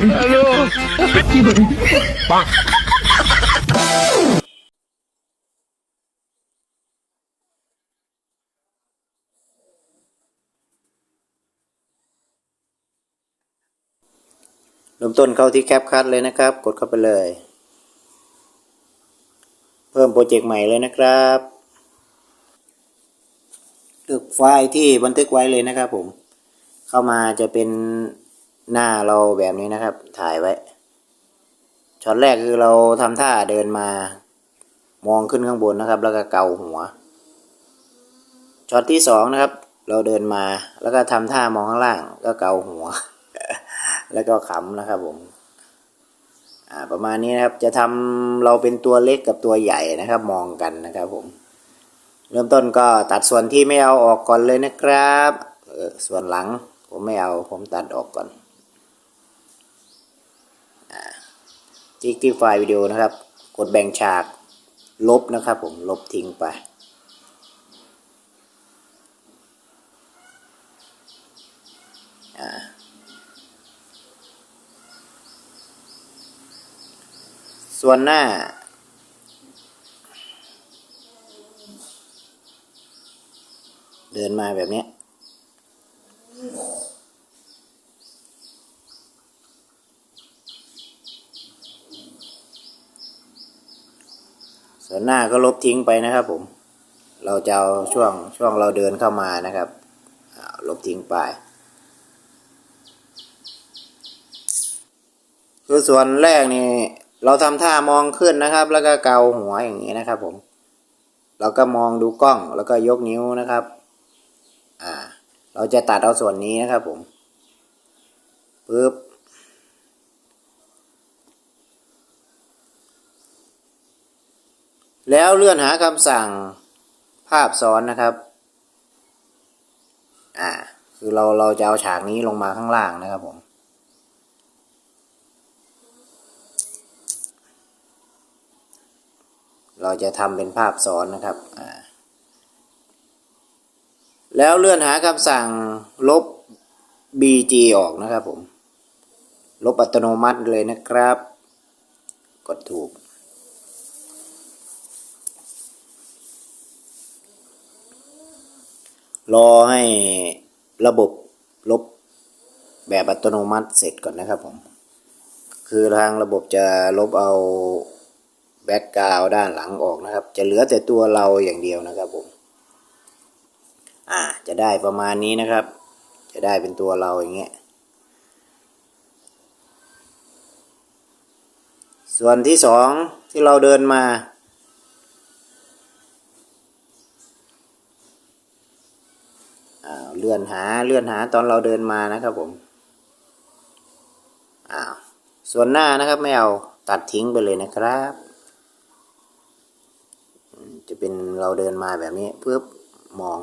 เริ่มต้นเข้าที่แคปคัดเลยนะครับ กดเข้าไปเลย เพิ่มโปรเจกต์ใหม่เลยนะครับเลือกไฟล์ที่บันทึกไว้เลยนะครับผม เข้ามาจะเป็น หน้าเราแบบนี้นะครับ ถ่ายไว้ช็อตแรกคือเราทำท่าเดินมา มองขึ้นข้างบนนะครับ แล้วก็เกาหัวช็อตที่สองนะครับ เราเดินมาแล้วก็ทำท่ามองข้างล่าง ก็เกาหัว แล้วก็ขำนะครับผมอ่าประมาณนี้นะครับจะทำเราเป็นตัวเล็กกับตัวใหญ่นะครับ มองกันนะครับผม เริ่มต้นก็ตัดส่วนที่ไม่เอาออกก่อนเลยนะครับส่วนหลังผมไม่เอาผมตัดออกก่อนอ่า จิกที่ไฟล์วิดีโอนะครับ กดแบ่งฉาก ลบนะครับผม ลบทิ้งไป ส่วนหน้า เดินมาแบบนี้ ส่วนหน้าก็ลบทิ้งไปนะครับ ผม เราจะเอาช่วงช่วงเราเดินเข้ามานะครับลบทิ้งไปคือส่วนแรกนี่เราทำท่ามองขึ้นนะครับ แล้วก็เกาหัวอย่างนี้นะครับ ผม เราก็มองดูกล้องแล้วก็ยกนิ้วนะครับ อ่า เราจะตัดเอาส่วนนี้นะครับ ผมปึ๊บ แล้วเลื่อนหาคำสั่งภาพซ้อนนะครับ อ่า คือเราเราจะเอาฉากนี้ลงมาข้างล่างนะครับผมเราจะทำเป็นภาพซ้อนนะครับอ่าแล้วเลื่อนหาคำสั่งลบ bg ออกนะครับผม ลบอัตโนมัติเลยนะครับ กดถูก รอให้ระบบลบแบบอัตโนมัติเสร็จก่อนนะครับผม คือทางระบบจะลบเอาแบ็กกราวด้านหลังออกนะครับ จะเหลือแต่ตัวเราอย่างเดียวนะครับผม อ่า จะได้ประมาณนี้นะครับ จะได้เป็นตัวเราอย่างเงี้ย ส่วนที่สองที่เราเดินมา อ่า เลื่อนหาเลื่อนหาตอนเราเดินมานะครับผมอ้าวส่วนหน้านะครับไม่เอาตัดทิ้งไปเลยนะครับ จะเป็นเราเดินมาแบบนี้เพื่อมอง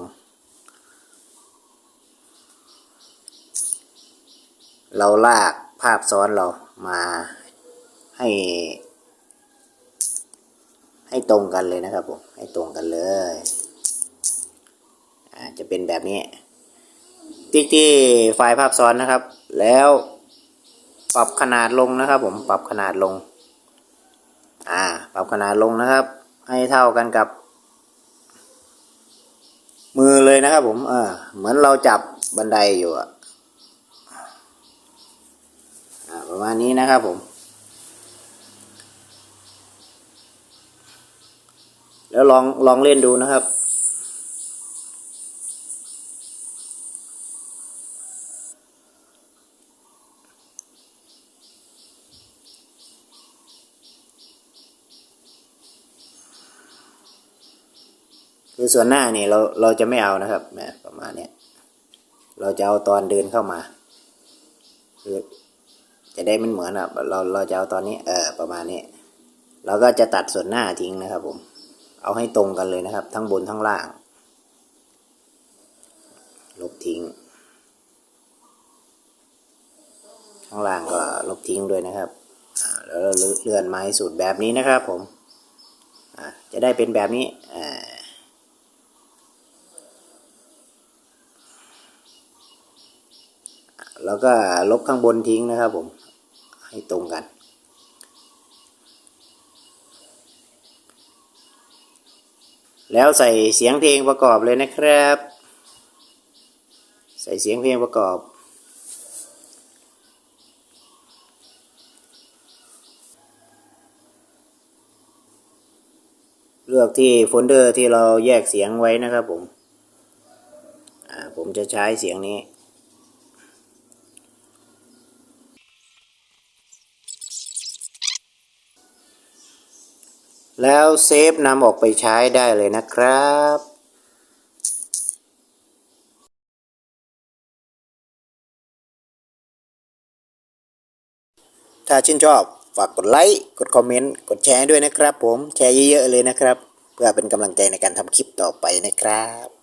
เราลากภาพซ้อนเรามาให้ ให้ตรงกันเลยนะครับผมให้ตรงกันเลย จะเป็นแบบนี้ ติ๊กที่ไฟล์ภาพซ้อนนะครับ แล้วปรับขนาดลงนะครับ ผมปรับขนาดลง อ่า ปรับขนาดลงนะครับ ให้เท่ากันกับ มือเลยนะครับ ผมเออเหมือนเราจับบันไดอยู่อะอ่าประมาณนี้นะครับผม แล้วลองลองเล่นดูนะครับ คือส่วนหน้านี่เราเราจะไม่เอานะครับแประมาณเนี้ยเราจะเอาตอนเดินเข้ามาคือจะได้มันเหมือนอะเราเราจะเอาตอนนี้ เออประมาณนี้เราก็จะตัดส่วนหน้าทิ้งนะครับ ผม เอาให้ตรงกันเลยนะครับ ทั้งบนทั้งล่าง ลบทิ้ง ข้างล่างก็ลบทิ้งด้วยนะครับแล้วเลื่อนไม้สูตรแบบนี้นะครับ ผมจะได้เป็นแบบนี้อ่า แล้วก็ลบข้างบนทิ้งนะครับผม ให้ตรงกัน แล้วใส่เสียงเพลงประกอบเลยนะครับ ใส่เสียงเพลงประกอบเลือกที่โฟลเดอร์ที่เราแยกเสียงไว้นะครับผม ผมจะใช้เสียงนี้ แล้วเซฟนำออกไปใช้ได้เลยนะครับถ้าชื่นชอบฝากกดไลค์ กดคอมเมนต์ กดแชร์ด้วยนะครับผม แชร์เยอะๆเลยนะครับ เพื่อเป็นกำลังใจในการทำคลิปต่อไปนะครับ